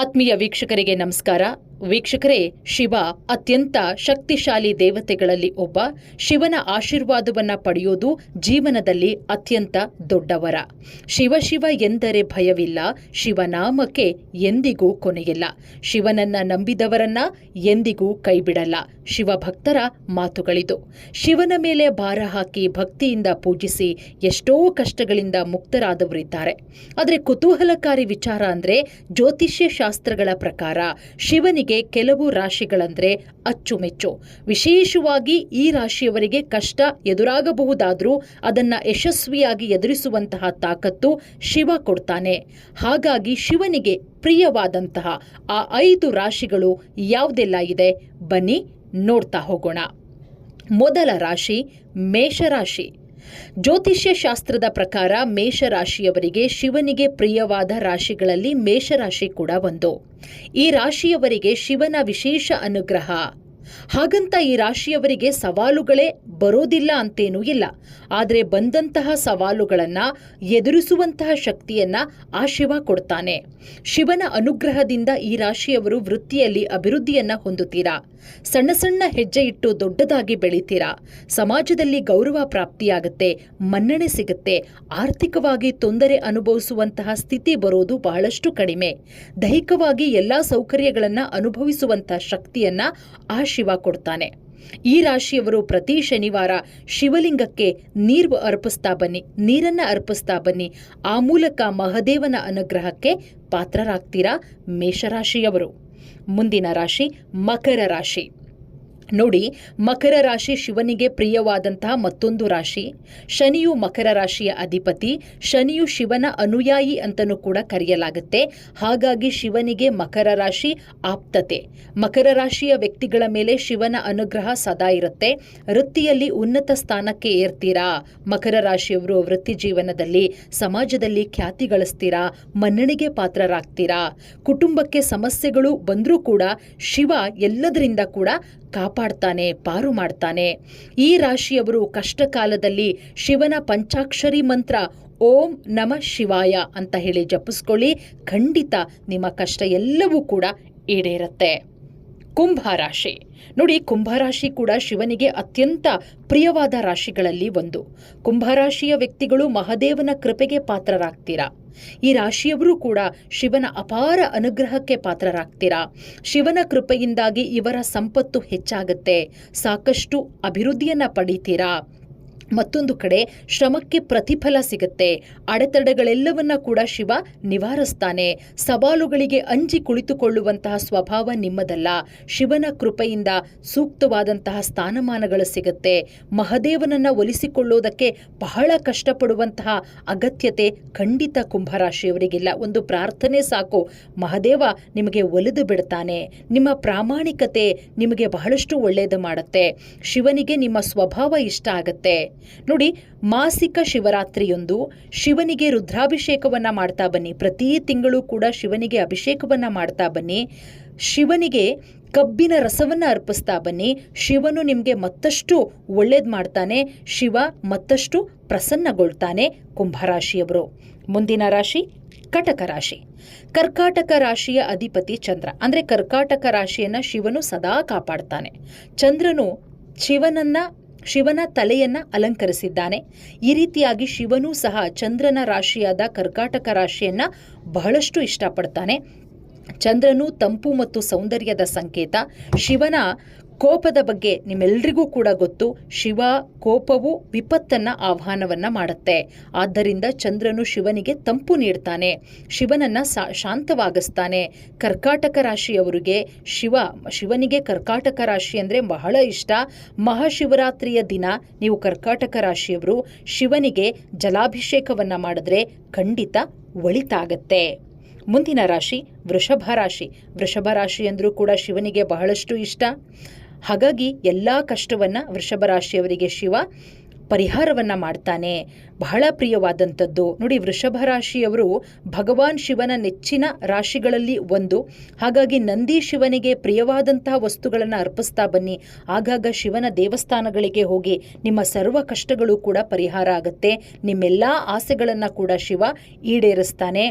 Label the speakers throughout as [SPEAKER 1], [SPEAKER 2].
[SPEAKER 1] ಆತ್ಮೀಯ ವೀಕ್ಷಕರಿಗೆ ನಮಸ್ಕಾರ. ವೀಕ್ಷಕರೇ, ಶಿವ ಅತ್ಯಂತ ಶಕ್ತಿಶಾಲಿ ದೇವತೆಗಳಲ್ಲಿ ಒಬ್ಬ. ಶಿವನ ಆಶೀರ್ವಾದವನ್ನ ಪಡೆಯೋದು ಜೀವನದಲ್ಲಿ ಅತ್ಯಂತ ದೊಡ್ಡವರ. ಶಿವ ಶಿವ ಎಂದರೆ ಭಯವಿಲ್ಲ. ಶಿವನಾಮಕ್ಕೆ ಎಂದಿಗೂ ಕೊನೆಯಿಲ್ಲ. ಶಿವನನ್ನ ನಂಬಿದವರನ್ನ ಎಂದಿಗೂ ಕೈಬಿಡಲ್ಲ. ಶಿವಭಕ್ತರ ಮಾತುಗಳಿದು. ಶಿವನ ಮೇಲೆ ಭಾರ ಹಾಕಿ ಭಕ್ತಿಯಿಂದ ಪೂಜಿಸಿ ಎಷ್ಟೋ ಕಷ್ಟಗಳಿಂದ ಮುಕ್ತರಾದವರಿದ್ದಾರೆ. ಆದರೆ ಕುತೂಹಲಕಾರಿ ವಿಚಾರ ಅಂದ್ರೆ ಜ್ಯೋತಿಷ್ಯ ಶಾಸ್ತ್ರಗಳ ಪ್ರಕಾರ ಶಿವನಿಗೆ ಕೆಲವು ರಾಶಿಗಳಂದ್ರೆ ಅಚ್ಚುಮೆಚ್ಚು. ವಿಶೇಷವಾಗಿ ಈ ರಾಶಿಯವರಿಗೆ ಕಷ್ಟ ಎದುರಾಗಬಹುದಾದರೂ ಅದನ್ನ ಯಶಸ್ವಿಯಾಗಿ ಎದುರಿಸುವಂತಹ ತಾಕತ್ತು ಶಿವ ಕೊಡ್ತಾನೆ. ಹಾಗಾಗಿ ಶಿವನಿಗೆ ಪ್ರಿಯವಾದಂತಹ ಆ ಐದು ರಾಶಿಗಳು ಯಾವುದೆಲ್ಲ ಇದೆ? ಬನ್ನಿ ನೋಡ್ತಾ ಹೋಗೋಣ. ಮೊದಲ ರಾಶಿ ಮೇಷರಾಶಿ. ಜ್ಯೋತಿಷ್ಯ ಶಾಸ್ತ್ರದ ಪ್ರಕಾರ ಮೇಷರಾಶಿಯವರಿಗೆ ಶಿವನಿಗೆ ಪ್ರಿಯವಾದ ರಾಶಿಗಳಲ್ಲಿ ಮೇಷರಾಶಿ ಕೂಡ ಒಂದು. ಈ ರಾಶಿಯವರಿಗೆ ಶಿವನ ವಿಶೇಷ ಅನುಗ್ರಹ ಹಾಗಂತ ಈ ರಾಶಿಯವರಿಗೆ ಸವಾಲುಗಳೇ ಬರೋದಿಲ್ಲ ಅಂತೇನೂ ಇಲ್ಲ. ಆದರೆ ಬಂದಂತಹ ಸವಾಲುಗಳನ್ನ ಎದುರಿಸುವಂತಹ ಶಕ್ತಿಯನ್ನ ಆ ಶಿವ ಕೊಡ್ತಾನೆ. ಶಿವನ ಅನುಗ್ರಹದಿಂದ ಈ ರಾಶಿಯವರು ವೃತ್ತಿಯಲ್ಲಿ ಅಭಿವೃದ್ಧಿಯನ್ನ ಹೊಂದುತ್ತೀರಾ? ಸಣ್ಣ ಸಣ್ಣ ಹೆಜ್ಜೆ ಇಟ್ಟು ದೊಡ್ಡದಾಗಿ ಬೆಳಿತೀರಾ? ಸಮಾಜದಲ್ಲಿ ಗೌರವ ಪ್ರಾಪ್ತಿಯಾಗುತ್ತೆ, ಮನ್ನಣೆ ಸಿಗುತ್ತೆ, ಆರ್ಥಿಕವಾಗಿ ತೊಂದರೆ ಅನುಭವಿಸುವಂತಹ ಸ್ಥಿತಿ ಬರೋದು ಬಹಳಷ್ಟು ಕಡಿಮೆ. ದೈಹಿಕವಾಗಿ ಎಲ್ಲಾ ಸೌಕರ್ಯಗಳನ್ನ ಅನುಭವಿಸುವಂತಹ ಶಕ್ತಿಯನ್ನ ಆ ಶಿವ ಕೊಡ್ತಾನೆ. ಈ ರಾಶಿಯವರು ಪ್ರತಿ ಶನಿವಾರ ಶಿವಲಿಂಗಕ್ಕೆ ನೀರು ಅರ್ಪಿಸ್ತಾ ಬನ್ನಿ, ನೀರನ್ನ ಅರ್ಪಿಸ್ತಾ ಬನ್ನಿ. ಆ ಮೂಲಕ ಮಹದೇವನ ಅನುಗ್ರಹಕ್ಕೆ ಪಾತ್ರರಾಗ್ತೀರಾ ಮೇಷರಾಶಿಯವರು. ಮುಂದಿನ ರಾಶಿ ಮಕರ ರಾಶಿ. ನೋಡಿ, ಮಕರ ರಾಶಿ ಶಿವನಿಗೆ ಪ್ರಿಯವಾದಂತಹ ಮತ್ತೊಂದು ರಾಶಿ. ಶನಿಯು ಮಕರ ರಾಶಿಯ ಅಧಿಪತಿ, ಶನಿಯು ಶಿವನ ಅನುಯಾಯಿ ಅಂತಲೂ ಕೂಡ ಕರೆಯಲಾಗುತ್ತೆ. ಹಾಗಾಗಿ ಶಿವನಿಗೆ ಮಕರ ರಾಶಿ ಆಪ್ತತೆ. ಮಕರ ರಾಶಿಯ ವ್ಯಕ್ತಿಗಳ ಮೇಲೆ ಶಿವನ ಅನುಗ್ರಹ ಸದಾ ಇರುತ್ತೆ. ವೃತ್ತಿಯಲ್ಲಿ ಉನ್ನತ ಸ್ಥಾನಕ್ಕೆ ಏರ್ತೀರಾ? ಮಕರ ರಾಶಿಯವರು ವೃತ್ತಿ ಜೀವನದಲ್ಲಿ, ಸಮಾಜದಲ್ಲಿ ಖ್ಯಾತಿ ಗಳಿಸ್ತೀರಾ? ಮನ್ನಣೆಗೆ ಪಾತ್ರರಾಗ್ತೀರಾ? ಕುಟುಂಬಕ್ಕೆ ಸಮಸ್ಯೆಗಳು ಬಂದರೂ ಕೂಡ ಶಿವ ಎಲ್ಲದರಿಂದ ಕೂಡ ಕಾಪಾಡ್ತಾನೆ ಪಾರು ಮಾಡ್ತಾನೆ. ಈ ರಾಶಿಯವರು ಕಷ್ಟ ಕಾಲದಲ್ಲಿ ಶಿವನ ಪಂಚಾಕ್ಷರಿ ಮಂತ್ರ ಓಂ ನಮ ಶಿವಾಯ ಅಂತ ಹೇಳಿ ಜಪಿಸ್ಕೊಳ್ಳಿ. ಖಂಡಿತ ನಿಮ್ಮ ಕಷ್ಟ ಎಲ್ಲವೂ ಕೂಡ ಈಡೇರುತ್ತೆ. ಕುಂಭ ರಾಶಿ ನೋಡಿ ಕುಂಭ ರಾಶಿ ಕೂಡ ಶಿವನಿಗೆ ಅತ್ಯಂತ ಪ್ರಿಯವಾದ ರಾಶಿಗಳಲ್ಲಿ ಒಂದು. ಕುಂಭ ರಾಶಿಯ ವ್ಯಕ್ತಿಗಳು ಮಹಾದೇವನ ಕೃಪೆಗೆ ಪಾತ್ರರಾಗ್ತೀರಾ? ಈ ರಾಶಿಯವರು ಕೂಡ ಶಿವನ ಅಪಾರ ಅನುಗ್ರಹಕ್ಕೆ ಪಾತ್ರರಾಗ್ತೀರಾ? ಶಿವನ ಕೃಪೆಯಿಂದಾಗಿ ಇವರ ಸಂಪತ್ತು ಹೆಚ್ಚಾಗುತ್ತೆ. ಸಾಕಷ್ಟು ಅಭಿವೃದ್ಧಿಯನ್ನು ಪಡಿತೀರಾ? ಮತ್ತೊಂದು ಕಡೆ ಶ್ರಮಕ್ಕೆ ಪ್ರತಿಫಲ ಸಿಗುತ್ತೆ. ಅಡೆತಡೆಗಳೆಲ್ಲವನ್ನ ಕೂಡ ಶಿವ ನಿವಾರಿಸ್ತಾನೆ. ಸವಾಲುಗಳಿಗೆ ಅಂಜಿ ಕುಳಿತುಕೊಳ್ಳುವಂತಹ ಸ್ವಭಾವ ನಿಮ್ಮದಲ್ಲ. ಶಿವನ ಕೃಪೆಯಿಂದ ಸೂಕ್ತವಾದಂತಹ ಸ್ಥಾನಮಾನಗಳು ಸಿಗುತ್ತೆ. ಮಹದೇವನನ್ನ ಒಲಿಸಿಕೊಳ್ಳೋದಕ್ಕೆ ಬಹಳ ಕಷ್ಟಪಡುವಂತಹ ಅಗತ್ಯತೆ ಖಂಡಿತ ಕುಂಭರಾಶಿಯವರಿಗಿಲ್ಲ. ಒಂದು ಪ್ರಾರ್ಥನೆ ಸಾಕು. ಮಹದೇವ ನಿಮಗೆ ಒಲಿದು ಬಿಡ್ತಾನೆ. ನಿಮ್ಮ ಪ್ರಾಮಾಣಿಕತೆ ನಿಮಗೆ ಬಹಳಷ್ಟು ಒಳ್ಳೆಯದು ಮಾಡುತ್ತೆ. ಶಿವನಿಗೆ ನಿಮ್ಮ ಸ್ವಭಾವ ಇಷ್ಟ ಆಗತ್ತೆ. ನೋಡಿ, ಮಾಸಿಕ ಶಿವರಾತ್ರಿಯೊಂದು ಶಿವನಿಗೆ ರುದ್ರಾಭಿಷೇಕವನ್ನು ಮಾಡ್ತಾ ಬನ್ನಿ. ಪ್ರತಿ ತಿಂಗಳು ಕೂಡ ಶಿವನಿಗೆ ಅಭಿಷೇಕವನ್ನ ಮಾಡ್ತಾ ಬನ್ನಿ. ಶಿವನಿಗೆ ಕಬ್ಬಿನ ರಸವನ್ನ ಅರ್ಪಿಸ್ತಾ ಬನ್ನಿ. ಶಿವನು ನಿಮಗೆ ಮತ್ತಷ್ಟು ಒಳ್ಳೇದು ಮಾಡ್ತಾನೆ. ಶಿವ ಮತ್ತಷ್ಟು ಪ್ರಸನ್ನಗೊಳ್ತಾನೆ ಕುಂಭರಾಶಿಯವರು. ಮುಂದಿನ ರಾಶಿ ಕಟಕ ರಾಶಿ. ಕರ್ಕಾಟಕ ರಾಶಿಯ ಅಧಿಪತಿ ಚಂದ್ರ. ಅಂದ್ರೆ ಕರ್ಕಾಟಕ ರಾಶಿಯನ್ನ ಶಿವನು ಸದಾ ಕಾಪಾಡ್ತಾನೆ. ಚಂದ್ರನು ಶಿವನನ್ನ ಶಿವನ ತಲೆಯನ್ನ ಅಲಂಕರಿಸಿದ್ದಾನೆ. ಈ ರೀತಿಯಾಗಿ ಶಿವನೂ ಸಹ ಚಂದ್ರನ ರಾಶಿಯಾದ ಕರ್ಕಾಟಕ ರಾಶಿಯನ್ನ ಬಹಳಷ್ಟು ಇಷ್ಟಪಡ್ತಾನೆ. ಚಂದ್ರನು ತಂಪು ಮತ್ತು ಸೌಂದರ್ಯದ ಸಂಕೇತ. ಶಿವನ ಕೋಪದ ಬಗ್ಗೆ ನಿಮ್ಮೆಲ್ರಿಗೂ ಕೂಡ ಗೊತ್ತು. ಶಿವ ಕೋಪವು ವಿಪತ್ತನ್ನ ಆಹ್ವಾನವನ್ನ ಮಾಡುತ್ತೆ. ಆದ್ದರಿಂದ ಚಂದ್ರನು ಶಿವನಿಗೆ ತಂಪು ನೀಡ್ತಾನೆ. ಶಿವನನ್ನ ಶಾಂತವಾಗಿಸ್ತಾನೆ. ಕರ್ಕಾಟಕ ರಾಶಿಯವರಿಗೆ ಶಿವ, ಶಿವನಿಗೆ ಕರ್ಕಾಟಕ ರಾಶಿ ಅಂದ್ರೆ ಬಹಳ ಇಷ್ಟ. ಮಹಾಶಿವರಾತ್ರಿಯ ದಿನ ನೀವು ಕರ್ಕಾಟಕ ರಾಶಿಯವರು, ಶಿವನಿಗೆ ಜಲಾಭಿಷೇಕವನ್ನ ಮಾಡಿದ್ರೆ ಖಂಡಿತ ಒಳಿತಾಗತ್ತೆ. ಮುಂದಿನ ರಾಶಿ ವೃಷಭ ರಾಶಿ. ವೃಷಭ ರಾಶಿ ಅಂದರೂ ಕೂಡ ಶಿವನಿಗೆ ಬಹಳಷ್ಟು ಇಷ್ಟ. ಹಾಗಾಗಿ ಎಲ್ಲ ಕಷ್ಟವನ್ನ ವೃಷಭ ರಾಶಿಯವರಿಗೆ ಶಿವ ಪರಿಹಾರವನ್ನ ಮಾಡ್ತಾನೆ. ಬಹಳ ಪ್ರಿಯವಾದಂಥದ್ದು. ನೋಡಿ, ವೃಷಭ ರಾಶಿಯವರು ಭಗವಾನ್ ಶಿವನ ನೆಚ್ಚಿನ ರಾಶಿಗಳಲ್ಲಿ ಒಂದು. ಹಾಗಾಗಿ ನಂದಿ ಶಿವನಿಗೆ ಪ್ರಿಯವಾದಂತಹ ವಸ್ತುಗಳನ್ನು ಅರ್ಪಿಸ್ತಾ ಬನ್ನಿ. ಆಗಾಗ ಶಿವನ ದೇವಸ್ಥಾನಗಳಿಗೆ ಹೋಗಿ ನಿಮ್ಮ ಸರ್ವ ಕಷ್ಟಗಳು ಕೂಡ ಪರಿಹಾರ ಆಗುತ್ತೆ. ನಿಮ್ಮೆಲ್ಲ ಆಸೆಗಳನ್ನು ಕೂಡ ಶಿವ ಈಡೇರಿಸ್ತಾನೆ.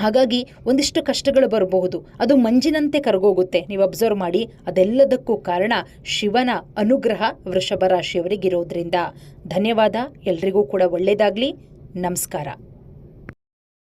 [SPEAKER 1] ಹಾಗಾಗಿ ಒಂದಿಷ್ಟು ಕಷ್ಟಗಳು ಬರಬಹುದು. ಅದು ಮಂಜಿನಂತೆ ಕರಗೋಗುತ್ತೆ. ನೀವು ಅಬ್ಸರ್ವ್ ಮಾಡಿ, ಅದೆಲ್ಲದಕ್ಕೂ ಕಾರಣ ಶಿವನ ಅನುಗ್ರಹ ವೃಷಭ ರಾಶಿಯವರಿಗಿರೋದ್ರಿಂದ. ಧನ್ಯವಾದ. ಎಲ್ರಿಗೂ ಕೂಡ ಒಳ್ಳೆಯದಾಗಲಿ ನಮಸ್ಕಾರ.